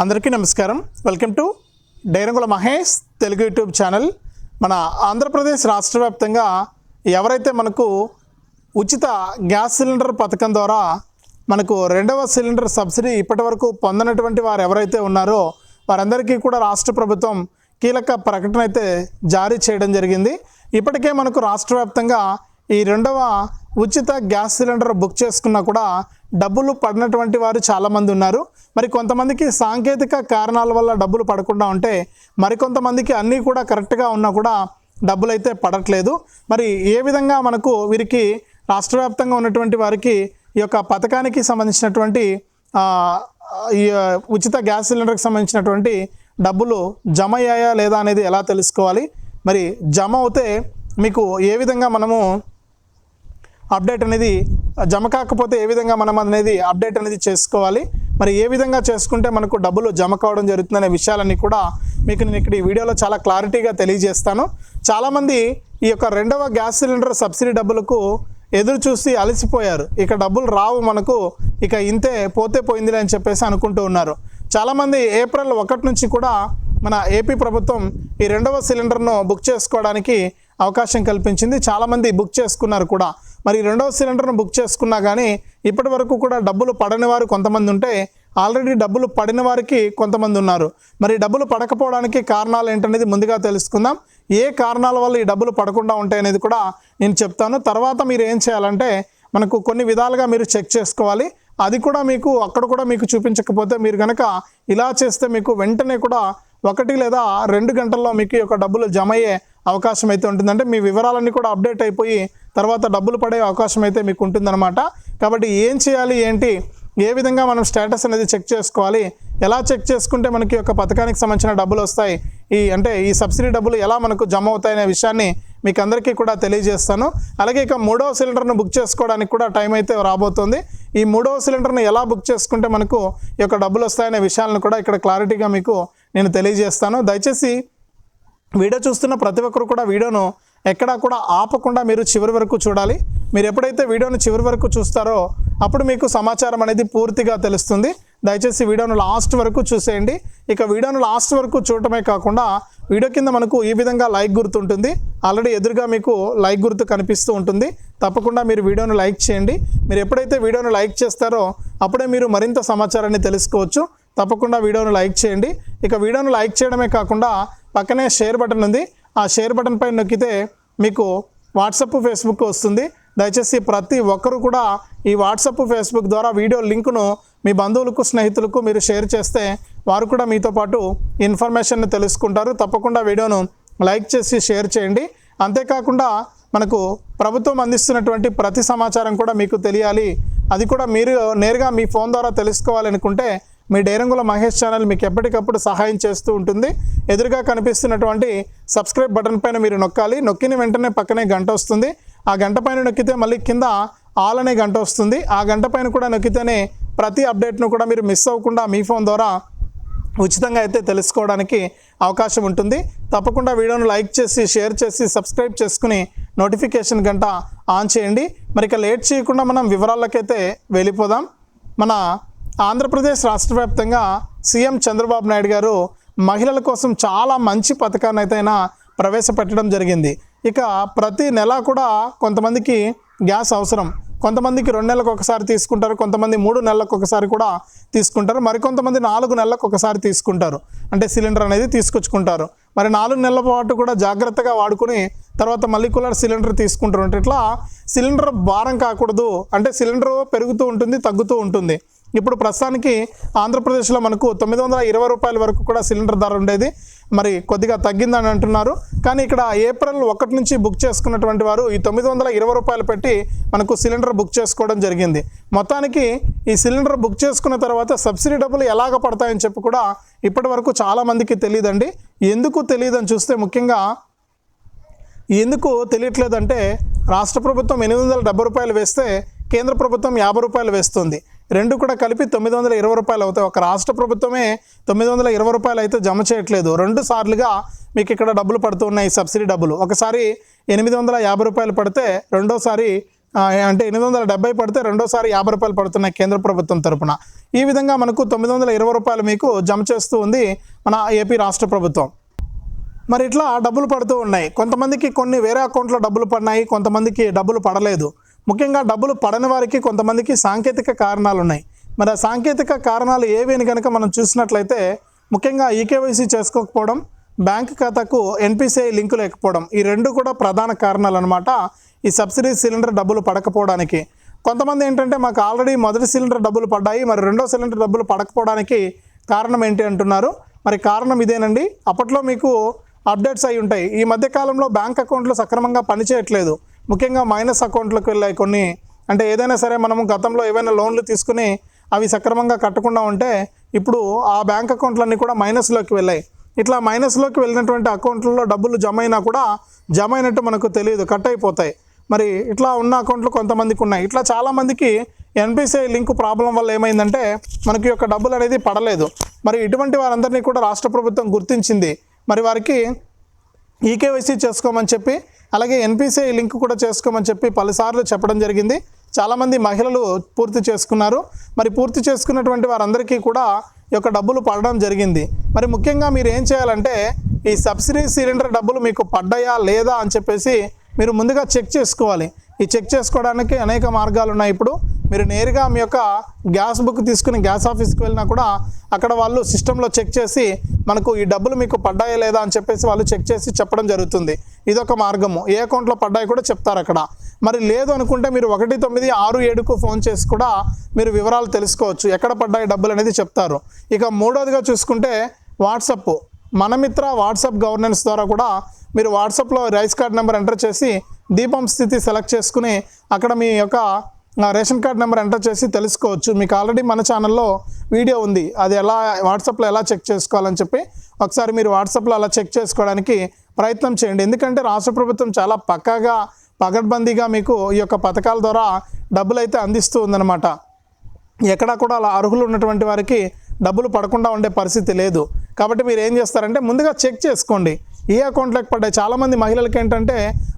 అందరికీ నమస్కారం. Welcome to Dairangula Mahesh Telugu YouTube channel. మన ఆంధ్రప్రదేశ్ రాష్ట్ర వ్యాప్తంగా ఎవరైతే మనకు ఉచిత గ్యాస్ సిలిండర్ పథకం ద్వారా మనకు రెండవ సిలిండర్ సబ్సిడీ ఇప్పటి వరకు పొందనటువంటి వారు ఎవరైతే ఉన్నారో వారందరికీ కూడా రాష్ట్ర ప్రభుత్వం కీలక ప్రకటన అయితే జారీ చేయడం జరిగింది. ఇప్పటికే మనకు రాష్ట్ర వ్యాప్తంగా ఈ రెండవ ఉచిత గ్యాస్ సిలిండర్ బుక్ చేసుకున్నా కూడా డబ్బులు పడినటువంటి వారు చాలామంది ఉన్నారు. మరి కొంతమందికి సాంకేతిక కారణాల వల్ల డబ్బులు పడకుండా ఉంటే మరికొంతమందికి అన్నీ కూడా కరెక్ట్గా ఉన్నా కూడా డబ్బులు అయితే పడట్లేదు. మరి ఏ విధంగా మనకు వీరికి రాష్ట్ర వ్యాప్తంగా ఉన్నటువంటి వారికి ఈ యొక్క పథకానికి సంబంధించినటువంటి ఈ ఉచిత గ్యాస్ సిలిండర్కి సంబంధించినటువంటి డబ్బులు జమ అయ్యాయా లేదా అనేది ఎలా తెలుసుకోవాలి? మరి జమ అవుతే మీకు ఏ విధంగా మనము అప్డేట్ అనేది జమ కాకపోతే ఏ విధంగా మనం అనేది అప్డేట్ అనేది చేసుకోవాలి. మరి ఏ విధంగా చేసుకుంటే మనకు డబ్బులు జమ కావడం జరుగుతుందనే విషయాలన్నీ కూడా మీకు నేను ఇక్కడ ఈ వీడియోలో చాలా క్లారిటీగా తెలియజేస్తాను. చాలామంది ఈ యొక్క రెండవ గ్యాస్ సిలిండర్ సబ్సిడీ డబ్బులకు ఎదురు చూసి అలసిపోయారు. ఇక డబ్బులు రావు మనకు ఇక ఇంతే పోతే పోయిందిలే అని చెప్పేసి అనుకుంటూ ఉన్నారు. చాలామంది ఏప్రిల్ ఒకటి నుంచి కూడా మన ఏపీ ప్రభుత్వం ఈ రెండవ సిలిండర్ను బుక్ చేసుకోవడానికి అవకాశం కల్పించింది. చాలామంది బుక్ చేసుకున్నారు కూడా. మరి రెండవ సిలిండర్ను బుక్ చేసుకున్నా కానీ ఇప్పటి వరకు కూడా డబ్బులు పడని వారు కొంతమంది ఉంటే ఆల్రెడీ డబ్బులు పడిన వారికి కొంతమంది ఉన్నారు. మరి డబ్బులు పడకపోవడానికి కారణాలు ఏంటనేది ముందుగా తెలుసుకుందాం. ఏ కారణాల వల్ల ఈ డబ్బులు పడకుండా ఉంటాయి అనేది కూడా నేను చెప్తాను. తర్వాత మీరు ఏం చేయాలంటే మనకు కొన్ని విధాలుగా మీరు చెక్ చేసుకోవాలి. అది కూడా మీకు అక్కడ కూడా మీకు చూపించకపోతే మీరు కనుక ఇలా చేస్తే మీకు వెంటనే కూడా ఒకటి లేదా రెండు గంటల్లో మీకు ఈ యొక్క డబ్బులు జమ అయ్యే అవకాశం అయితే ఉంటుందంటే మీ వివరాలన్నీ కూడా అప్డేట్ అయిపోయి తర్వాత డబ్బులు పడే అవకాశం అయితే మీకు ఉంటుందన్నమాట. కాబట్టి ఏం చేయాలి ఏంటి ఏ విధంగా మనం స్టేటస్ అనేది చెక్ చేసుకోవాలి ఎలా చెక్ చేసుకుంటే మనకి ఒక యొక్క పథకానికి సంబంధించిన డబ్బులు వస్తాయి ఈ అంటే ఈ సబ్సిడీ డబ్బులు ఎలా మనకు జమ అవుతాయనే విషయాన్ని మీకు అందరికీ కూడా తెలియజేస్తాను. అలాగే ఇక మూడవ సిలిండర్ను బుక్ చేసుకోవడానికి కూడా టైం అయితే రాబోతుంది. ఈ మూడవ సిలిండర్ను ఎలా బుక్ చేసుకుంటే మనకు ఈ యొక్క డబ్బులు వస్తాయనే విషయాలను కూడా ఇక్కడ క్లారిటీగా మీకు నేను తెలియజేస్తాను. దయచేసి వీడియో చూస్తున్న ప్రతి ఒక్కరు కూడా వీడియోను ఎక్కడా కూడా ఆపకుండా మీరు చివరి వరకు చూడాలి. మీరు ఎప్పుడైతే వీడియోను చివరి వరకు చూస్తారో అప్పుడు మీకు సమాచారం అనేది పూర్తిగా తెలుస్తుంది. దయచేసి వీడియోను లాస్ట్ వరకు చూసేయండి. ఇక వీడియోను లాస్ట్ వరకు చూడటమే కాకుండా వీడియో కింద మనకు ఈ విధంగా లైక్ గుర్తు ఉంటుంది. ఆల్రెడీ ఎదురుగా మీకు లైక్ గుర్తు కనిపిస్తూ ఉంటుంది. తప్పకుండా మీరు వీడియోను లైక్ చేయండి. మీరు ఎప్పుడైతే వీడియోను లైక్ చేస్తారో అప్పుడే మీరు మరింత సమాచారాన్ని తెలుసుకోవచ్చు. తప్పకుండా వీడియోను లైక్ చేయండి. ఇక వీడియోను లైక్ చేయడమే కాకుండా పక్కనే షేర్ బటన్ ఉంది. ఆ షేర్ బటన్ పైన నొక్కితే మీకు వాట్సప్ ఫేస్బుక్ వస్తుంది. దయచేసి ప్రతి ఒక్కరు కూడా ఈ వాట్సప్ ఫేస్బుక్ ద్వారా వీడియో లింకును మీ బంధువులకు స్నేహితులకు మీరు షేర్ చేస్తే వారు కూడా మీతో పాటు ఇన్ఫర్మేషన్ తెలుసుకుంటారు. తప్పకుండా వీడియోను లైక్ చేసి షేర్ చేయండి. అంతేకాకుండా మనకు ప్రభుత్వం అందిస్తున్నటువంటి ప్రతి సమాచారం కూడా మీకు తెలియాలి. అది కూడా మీరు నేరుగా మీ ఫోన్ ద్వారా తెలుసుకోవాలనుకుంటే మీ డేరంగుల మహేష్ ఛానల్ మీకు ఎప్పటికప్పుడు సహాయం చేస్తూ ఉంటుంది. ఎదురుగా కనిపిస్తున్నటువంటి సబ్స్క్రైబ్ బటన్ పైన మీరు నొక్కాలి. నొక్కిన వెంటనే పక్కనే గంట వస్తుంది. ఆ గంట పైన నొక్కితే మళ్ళీ కింద ఆల్ అనే గంట వస్తుంది. ఆ గంట పైన కూడా నొక్కితేనే ప్రతి అప్డేట్ను కూడా మీరు మిస్ అవ్వకుండా మీ ఫోన్ ద్వారా ఉచితంగా అయితే తెలుసుకోవడానికి అవకాశం ఉంటుంది. తప్పకుండా వీడియోను లైక్ చేసి షేర్ చేసి సబ్స్క్రైబ్ చేసుకుని నోటిఫికేషన్ గంట ఆన్ చేయండి. మరి ఇక లేట్ చేయకుండా మనం వివరాలకైతే వెళ్ళిపోదాం. మన ఆంధ్రప్రదేశ్ రాష్ట్ర వ్యాప్తంగా సీఎం చంద్రబాబు నాయుడు గారు మహిళల కోసం చాలా మంచి పథకాన్ని అయితే ప్రవేశపెట్టడం జరిగింది. ఇక ప్రతి నెల కూడా కొంతమందికి గ్యాస్ అవసరం. కొంతమందికి రెండు నెలలకు ఒకసారి తీసుకుంటారు. కొంతమంది మూడు నెలలకు ఒకసారి కూడా తీసుకుంటారు. మరికొంతమంది నాలుగు నెలలకు ఒకసారి తీసుకుంటారు. అంటే సిలిండర్ అనేది తీసుకొచ్చుకుంటారు. మరి నాలుగు నెలల పాటు కూడా జాగ్రత్తగా వాడుకుని తర్వాత మళ్ళీ కూడా సిలిండర్ తీసుకుంటారు అంటే ఇట్లా సిలిండర్ భారం కాకూడదు. అంటే సిలిండర్ పెరుగుతూ ఉంటుంది తగ్గుతూ ఉంటుంది. ఇప్పుడు ప్రస్తుతానికి ఆంధ్రప్రదేశ్లో మనకు తొమ్మిది వందల ఇరవై రూపాయల వరకు కూడా సిలిండర్ ధర ఉండేది. మరి కొద్దిగా తగ్గిందని అంటున్నారు. కానీ ఇక్కడ ఏప్రిల్ ఒకటి నుంచి బుక్ చేసుకున్నటువంటి వారు ఈ తొమ్మిది వందల ఇరవై రూపాయలు పెట్టి మనకు సిలిండర్ బుక్ చేసుకోవడం జరిగింది. మొత్తానికి ఈ సిలిండర్ బుక్ చేసుకున్న తర్వాత సబ్సిడీ డబ్బులు ఎలాగ పడతాయని చెప్పి కూడా ఇప్పటి వరకు చాలామందికి తెలియదండి. ఎందుకు తెలియదని చూస్తే ముఖ్యంగా ఎందుకు తెలియట్లేదంటే రాష్ట్ర ప్రభుత్వం ఎనిమిది వందల డెబ్బై రూపాయలు వేస్తే కేంద్ర ప్రభుత్వం యాభై రూపాయలు వేస్తుంది. రెండు కూడా కలిపి తొమ్మిది వందల ఇరవై రూపాయలు అవుతాయి. ఒక రాష్ట్ర ప్రభుత్వమే తొమ్మిది వందల ఇరవై రూపాయలు అయితే జమ చేయట్లేదు. రెండు సార్లుగా మీకు ఇక్కడ డబ్బులు పడుతున్నాయి సబ్సిడీ డబ్బులు. ఒకసారి ఎనిమిది వందల యాభై రూపాయలు పడితే రెండోసారి అంటే ఎనిమిది వందల డెబ్బై పడితే రెండోసారి యాభై రూపాయలు పడుతున్నాయి కేంద్ర ప్రభుత్వం తరపున. ఈ విధంగా మనకు తొమ్మిది వందల ఇరవై రూపాయలు మీకు జమ చేస్తూ ఉంది మన ఏపీ రాష్ట్ర ప్రభుత్వం. మరి ఇట్లా డబ్బులు పడుతూ ఉన్నాయి. కొంతమందికి కొన్ని వేరే అకౌంట్లో డబ్బులు పడినాయి కొంతమందికి డబ్బులు పడలేదు. ముఖ్యంగా డబ్బులు పడని వారికి కొంతమందికి సాంకేతిక కారణాలు ఉన్నాయి మరి ఆ సాంకేతిక కారణాలు ఏవి అని కనుక మనం చూసినట్లయితే ముఖ్యంగా ఈకేవైసీ చేసుకోకపోవడం బ్యాంక్ ఖాతాకు ఎన్పిసిఐ లింకు లేకపోవడం ఈ రెండు కూడా ప్రధాన కారణాలు అనమాట ఈ సబ్సిడీ సిలిండర్ డబ్బులు పడకపోవడానికి. కొంతమంది ఏంటంటే మాకు ఆల్రెడీ మొదటి సిలిండర్ డబ్బులు పడ్డాయి మరి రెండో సిలిండర్ డబ్బులు పడకపోవడానికి కారణం ఏంటి అంటున్నారు? మరి కారణం ఇదేనండి. అప్పట్లో మీకు అప్డేట్స్ అయి ఉంటాయి. ఈ మధ్య కాలంలో బ్యాంక్ అకౌంట్లు సక్రమంగా పనిచేయట్లేదు. ముఖ్యంగా మైనస్ అకౌంట్లకు వెళ్ళాయి కొన్ని అంటే ఏదైనా సరే మనము గతంలో ఏవైనా లోన్లు తీసుకుని అవి సక్రమంగా కట్టకుండా ఉంటే ఇప్పుడు ఆ బ్యాంక్ అకౌంట్లన్నీ కూడా మైనస్లోకి వెళ్ళాయి. ఇట్లా మైనస్లోకి వెళ్ళినటువంటి అకౌంట్లలో డబ్బులు జమ అయినా కూడా జమ అయినట్టు మనకు తెలియదు కట్ అయిపోతాయి. మరి ఇట్లా ఉన్న అకౌంట్లు కొంతమందికి ఉన్నాయి. ఇట్లా చాలామందికి ఎన్పిసిఐ లింక్ ప్రాబ్లం వల్ల ఏమైందంటే మనకి యొక్క డబ్బులు అనేది పడలేదు. మరి ఇటువంటి వారందరినీ కూడా రాష్ట్ర ప్రభుత్వం గుర్తించింది. మరి వారికి ఈకేవైసీ చేసుకోమని చెప్పి అలాగే ఎన్పిసిఐ లింక్ కూడా చేసుకోమని చెప్పి పలుసార్లు చెప్పడం జరిగింది. చాలామంది మహిళలు పూర్తి చేసుకున్నారు. మరి పూర్తి చేసుకున్నటువంటి వారందరికీ కూడా ఈ యొక్క డబ్బులు పడడం జరిగింది. మరి ముఖ్యంగా మీరు ఏం చేయాలంటే ఈ సబ్సిడీ సిలిండర్ డబ్బులు మీకు పడ్డాయా లేదా అని చెప్పేసి మీరు ముందుగా చెక్ చేసుకోవాలి. ఈ చెక్ చేసుకోవడానికి అనేక మార్గాలు ఉన్నాయి ఇప్పుడు. మీరు నేరుగా మీ యొక్క గ్యాస్ బుక్ తీసుకుని గ్యాస్ ఆఫీస్కి వెళ్ళినా కూడా అక్కడ వాళ్ళు సిస్టంలో చెక్ చేసి మనకు ఈ డబ్బులు మీకు పడ్డాయా లేదా అని చెప్పేసి వాళ్ళు చెక్ చేసి చెప్పడం జరుగుతుంది. ఇదొక మార్గము. ఏ అకౌంట్లో పడ్డాయి కూడా చెప్తారు అక్కడ. మరి లేదు అనుకుంటే మీరు ఒకటి తొమ్మిది ఆరు ఏడుకు ఫోన్ చేసి కూడా మీరు వివరాలు తెలుసుకోవచ్చు. ఎక్కడ పడ్డాయి డబ్బులు అనేది చెప్తారు. ఇక మూడోదిగా చూసుకుంటే వాట్సప్. మనమిత్ర వాట్సాప్ గవర్నెన్స్ ద్వారా కూడా మీరు వాట్సాప్లో రైస్ కార్డ్ నెంబర్ ఎంటర్ చేసి దీపం స్థితి సెలెక్ట్ చేసుకుని అక్కడ మీ యొక్క రేషన్ కార్డ్ నెంబర్ ఎంటర్ చేసి తెలుసుకోవచ్చు. మీకు ఆల్రెడీ మన ఛానల్లో వీడియో ఉంది. అది ఎలా వాట్సాప్లో ఎలా చెక్ చేసుకోవాలని చెప్పి ఒకసారి మీరు వాట్సాప్లో అలా చెక్ చేసుకోవడానికి ప్రయత్నం చేయండి. ఎందుకంటే రాష్ట్ర ప్రభుత్వం చాలా పక్కాగా పగడ్బందీగా మీకు ఈ యొక్క పథకాల ద్వారా డబ్బులు అయితే అందిస్తూ ఉందన్నమాట. ఎక్కడా కూడా అలా అర్హులు ఉన్నటువంటి వారికి డబ్బులు పడకుండా ఉండే పరిస్థితి లేదు. కాబట్టి మీరు ఏం చేస్తారంటే ముందుగా చెక్ చేసుకోండి. ఏ అకౌంట్లోకి పడ్డాయి. చాలామంది మహిళలకి ఏంటంటే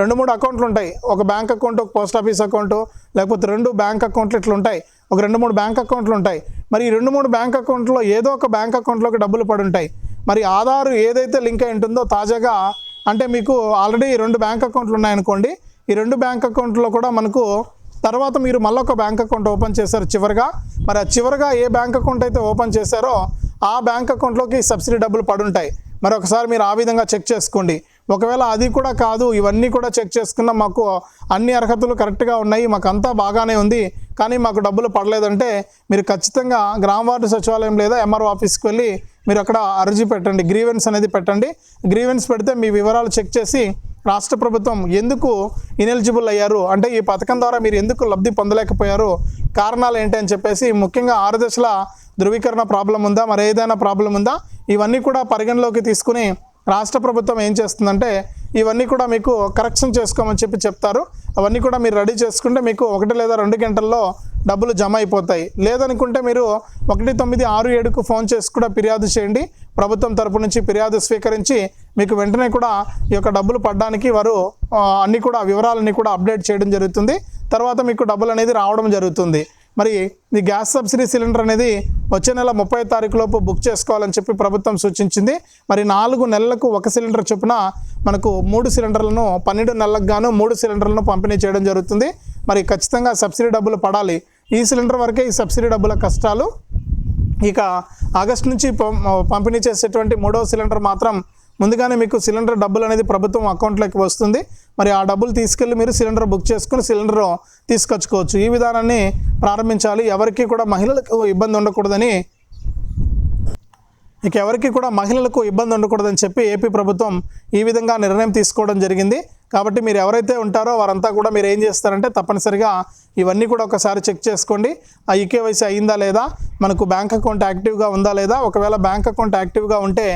రెండు మూడు అకౌంట్లు ఉంటాయి. ఒక బ్యాంక్ అకౌంట్ ఒక పోస్ట్ ఆఫీస్ అకౌంట్ లేకపోతే రెండు బ్యాంక్ అకౌంట్లు ఇట్లా ఉంటాయి. ఒక రెండు మూడు బ్యాంక్ అకౌంట్లు ఉంటాయి. మరి ఈ రెండు మూడు బ్యాంక్ అకౌంట్లో ఏదో ఒక బ్యాంక్ అకౌంట్లోకి డబ్బులు పడి ఉంటాయి. మరి ఆధార్ ఏదైతే లింక్ అయి ఉంటుందో తాజాగా అంటే మీకు ఆల్రెడీ రెండు బ్యాంక్ అకౌంట్లు ఉన్నాయనుకోండి. ఈ రెండు బ్యాంక్ అకౌంట్లో కూడా మనకు తర్వాత మీరు మళ్ళీ ఒక బ్యాంక్ అకౌంట్ ఓపెన్ చేశారు చివరిగా. మరి ఆ చివరిగా ఏ బ్యాంక్ అకౌంట్ అయితే ఓపెన్ చేశారో ఆ బ్యాంక్ అకౌంట్లోకి సబ్సిడీ డబ్బులు పడుంటాయి మరొకసారి మీరు ఆ విధంగా చెక్ చేసుకోండి. ఒకవేళ అది కూడా కాదు ఇవన్నీ కూడా చెక్ చేసుకున్న మాకు అన్ని అర్హతలు కరెక్ట్గా ఉన్నాయి మాకు అంతా బాగానే ఉంది కానీ మాకు డబ్బులు పడలేదంటే మీరు ఖచ్చితంగా గ్రామ వార్డు సచివాలయం లేదా ఎంఆర్ఓ ఆఫీస్కి వెళ్ళి మీరు అక్కడ అర్జీ పెట్టండి గ్రీవెన్స్ అనేది పెట్టండి. గ్రీవెన్స్ పెడితే మీ వివరాలు చెక్ చేసి రాష్ట్ర ప్రభుత్వం ఎందుకు ఇనెలిజిబుల్ అయ్యారు? అంటే ఈ పథకం ద్వారా మీరు ఎందుకు లబ్ధి పొందలేకపోయారు? కారణాలు ఏంటి అని చెప్పేసి ముఖ్యంగా ఆరు దశల ధృవీకరణ ప్రాబ్లం ఉందా? మరి ఏదైనా ప్రాబ్లం ఉందా? ఇవన్నీ కూడా పరిగణలోకి తీసుకుని రాష్ట్ర ప్రభుత్వం ఏం చేస్తుందంటే ఇవన్నీ కూడా మీకు కరెక్షన్ చేసుకోమని చెప్పి చెప్తారు. అవన్నీ కూడా మీరు రెడీ చేసుకుంటే మీకు ఒకటి లేదా రెండు గంటల్లో డబ్బులు జమ అయిపోతాయి. లేదనుకుంటే మీరు ఒకటి తొమ్మిది ఆరు ఏడుకు ఫోన్ చేసి కూడా ఫిర్యాదు చేయండి. ప్రభుత్వం తరపు నుంచి ఫిర్యాదు స్వీకరించి మీకు వెంటనే కూడా ఈ యొక్క డబ్బులు పడడానికి వారు అన్నీ కూడా వివరాలన్నీ కూడా అప్డేట్ చేయడం జరుగుతుంది. తర్వాత మీకు డబ్బులు అనేది రావడం జరుగుతుంది. మరి ఈ గ్యాస్ సబ్సిడీ సిలిండర్ అనేది వచ్చే నెల ముప్పై తారీఖు లోపు బుక్ చేసుకోవాలని చెప్పి ప్రభుత్వం సూచించింది. మరి నాలుగు నెలలకు ఒక సిలిండర్ చొప్పున మనకు మూడు సిలిండర్లను పన్నెండు నెలలకు గాను మూడు సిలిండర్లను పంపిణీ చేయడం జరుగుతుంది. మరి ఖచ్చితంగా సబ్సిడీ డబ్బులు పడాలి. ఈ సిలిండర్ వరకే ఈ సబ్సిడీ డబ్బుల కష్టాలు. ఇక ఆగస్ట్ నుంచి పం- పంపిణీ చేసేటువంటి మూడవ సిలిండర్ మాత్రం ముందుగానే మీకు సిలిండర్ డబ్బులు అనేది ప్రభుత్వం అకౌంట్లోకి వస్తుంది. మరి ఆ డబ్బులు తీసుకెళ్ళి మీరు సిలిండర్ బుక్ చేసుకుని సిలిండర్ తీసుకొచ్చుకోవచ్చు. ఈ విధానాన్ని ప్రారంభించాలి. ఎవరికి కూడా మహిళలకు ఇబ్బంది ఉండకూడదని ఇక ఎవరికి కూడా మహిళలకు ఇబ్బంది ఉండకూడదని చెప్పి ఏపీ ప్రభుత్వం ఈ విధంగా నిర్ణయం తీసుకోవడం జరిగింది. కాబట్టి మీరు ఎవరైతే ఉంటారో వారంతా కూడా మీరు ఏం చేస్తారంటే తప్పనిసరిగా ఇవన్నీ కూడా ఒకసారి చెక్ చేసుకోండి. ఆ ఈకేవైసీ అయిందా లేదా? మనకు బ్యాంక్ అకౌంట్ యాక్టివ్గా ఉందా లేదా? ఒకవేళ బ్యాంక్ అకౌంట్ యాక్టివ్గా ఉంటే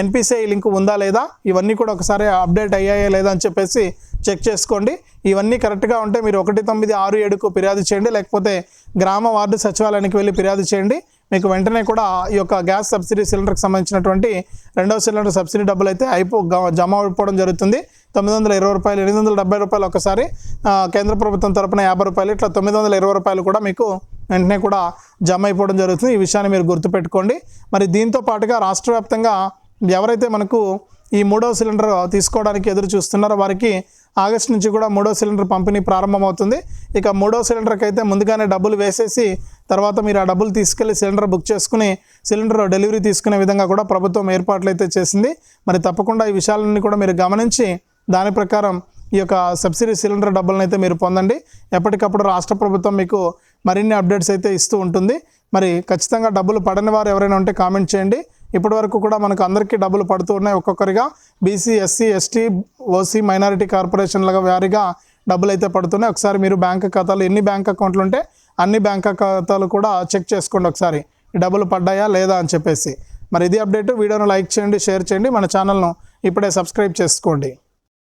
ఎన్పిసిఐ లింక్ ఉందా లేదా? ఇవన్నీ కూడా ఒకసారి అప్డేట్ అయ్యాయా లేదా అని చెప్పేసి చెక్ చేసుకోండి. ఇవన్నీ కరెక్ట్గా ఉంటే మీరు ఒకటి తొమ్మిది ఆరు ఏడుకు ఫిర్యాదు చేయండి. లేకపోతే గ్రామ వార్డు సచివాలయానికి వెళ్ళి ఫిర్యాదు చేయండి. మీకు వెంటనే కూడా ఈ యొక్క గ్యాస్ సబ్సిడీ సిలిండర్కి సంబంధించినటువంటి రెండవ సిలిండర్ సబ్సిడీ డబ్బులు అయితే అయిపో జమ అయిపోవడం జరుగుతుంది. తొమ్మిది వందల ఇరవై రూపాయలు ఎనిమిది వందల డెబ్బై రూపాయలు ఒకసారి కేంద్ర ప్రభుత్వం తరపున యాభై రూపాయలు ఇట్లా తొమ్మిది వందల ఇరవై రూపాయలు కూడా మీకు వెంటనే కూడా జమ అయిపోవడం జరుగుతుంది. ఈ విషయాన్ని మీరు గుర్తుపెట్టుకోండి. మరి దీంతో పాటుగా రాష్ట్ర వ్యాప్తంగా ఎవరైతే మనకు ఈ మూడో సిలిండర్ తీసుకోవడానికి ఎదురు చూస్తున్నారో వారికి ఆగస్ట్ నుంచి కూడా మూడో సిలిండర్ పంపిణీ ప్రారంభమవుతుంది. ఇక మూడో సిలిండర్కి అయితే ముందుగానే డబ్బులు వేసేసి తర్వాత మీరు ఆ డబ్బులు తీసుకెళ్ళి సిలిండర్ బుక్ చేసుకుని సిలిండర్ డెలివరీ తీసుకునే విధంగా కూడా ప్రభుత్వం ఏర్పాట్లు అయితే చేసింది. మరి తప్పకుండా ఈ విషయాలన్నీ కూడా మీరు గమనించి దాని ప్రకారం ఈ యొక్క సబ్సిడీ సిలిండర్ డబ్బులను అయితే మీరు పొందండి. ఎప్పటికప్పుడు రాష్ట్ర ప్రభుత్వం మీకు మరిన్ని అప్డేట్స్ అయితే ఇస్తూ ఉంటుంది. మరి ఖచ్చితంగా డబ్బులు పడని వారు ఎవరైనా ఉంటే కామెంట్ చేయండి. ఇప్పటి వరకు కూడా మనకు అందరికీ డబ్బులు పడుతూ ఉన్నాయి. ఒక్కొక్కరిగా BC SC ST OC minority కార్పొరేషన్ల వారిగా డబ్బులు అయితే పడుతున్నాయి. ఒకసారి మీరు బ్యాంక్ ఖాతాలు ఎన్ని బ్యాంక్ అకౌంట్లు ఉంటే అన్ని బ్యాంక్ ఖాతాలు కూడా చెక్ చేసుకోండి ఒకసారి. డబ్బులు పడ్డాయా లేదా అని చెప్పేసి. మరి ఇది అప్డేట్. వీడియోను లైక్ చేయండి షేర్ చేయండి. మన ఛానల్ను ఇప్పుడే సబ్స్క్రైబ్ చేసుకోండి.